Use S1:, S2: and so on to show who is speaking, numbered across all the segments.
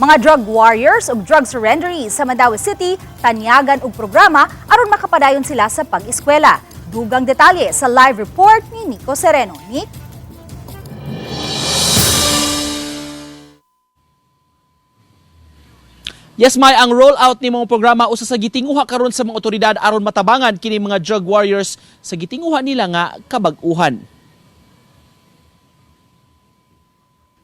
S1: Mga drug warriors ug drug surrenderies sa Mandawi City tanyagan og programa aron makapadayon sila sa pag-eskwela. Dugang detalye sa live report ni Nico Sereno. Nick?
S2: Yes, may ang rollout ni mga programa usa sa gitinguha karon sa mga otoridad aron matabangan kini mga drug warriors sa gitinguha nila nga kabag-uhan.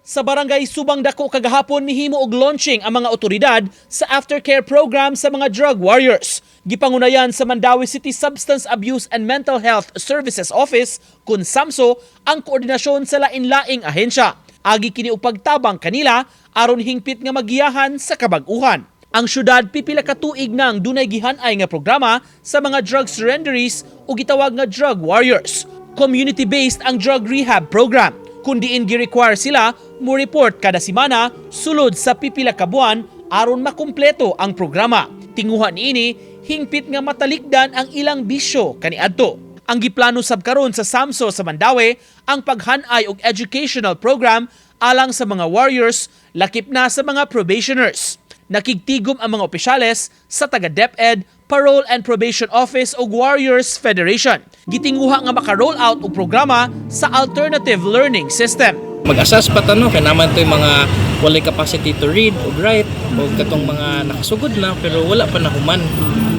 S2: Sa barangay Subang Dako kagahapon nihimo og launching ang mga otoridad sa aftercare program sa mga drug warriors. Gipangunayan sa Mandawi City Substance Abuse and Mental Health Services Office kun SAMSO ang koordinasyon sa lain-laing ahensya. Agi kini og pagtabang kanila aron hingpit nga magiyahan sa kabag-uhan. Ang syudad pipila ka tuig nang dunay gihan-ay nga programa sa mga drug surrenderies o gitawag nga drug warriors. Community-based ang drug rehab program kung diin gi-require sila mo report kada semana sulod sa pipila ka buwan aron makumpleto ang programa. Tinguha niini hingpit nga matalikdan ang ilang bisyo kaniadto. Ang giplano sab karon sa SAMSO sa Mandawi ang paghanay og educational program alang sa mga warriors lakip na sa mga probationers. Nakigtigom ang mga opisyales sa taga DepEd, Parole and Probation Office ug Warriors Federation. Gitinguha nga maka-roll out og programa sa Alternative Learning System.
S3: mag-assess pa tano kay naman to yung mga walay capacity to read o write o katong mga nakasugod na pero wala pa na human.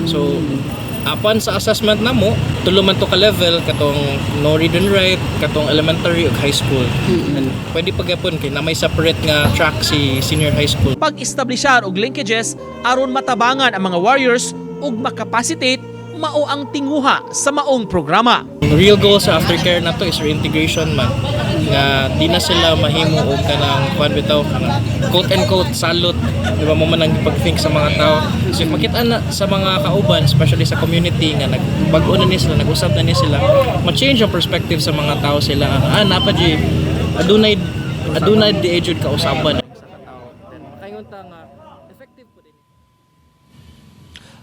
S3: So apan sa assessment namo tulo man to ka level katong no read and write katong elementary ug high school. And pwede pagyapon kay na may separate nga track si senior high school.
S2: Pag-establishar og linkages aron matabangan ang mga warriors ug makapacitate mao ang tinguha sa maong programa.
S3: Real goal sa aftercare na to is reintegration man. Nga di na sila mahimo og kanang kwan bitaw kanang quote and quote salot. Di ba mo man ang pag-think sa mga tao. So makita na sa mga kauban especially sa community nga nagbag-o na ni sila nag-usab na ni sila ma-change ang perspective sa mga tao sila. Ah napa di adunay adunay di age ka usapan sa katao then makaingon ta nga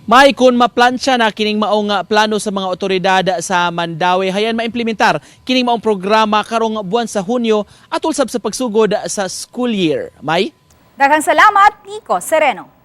S2: May kun maplansya na kining maong nga plano sa mga otoridad sa Mandawi hayan maimplementar kining maong programa karong buwan sa Hunyo atol sab sa pagsugod sa school year. May
S1: Daghang salamat, Nico Sereno.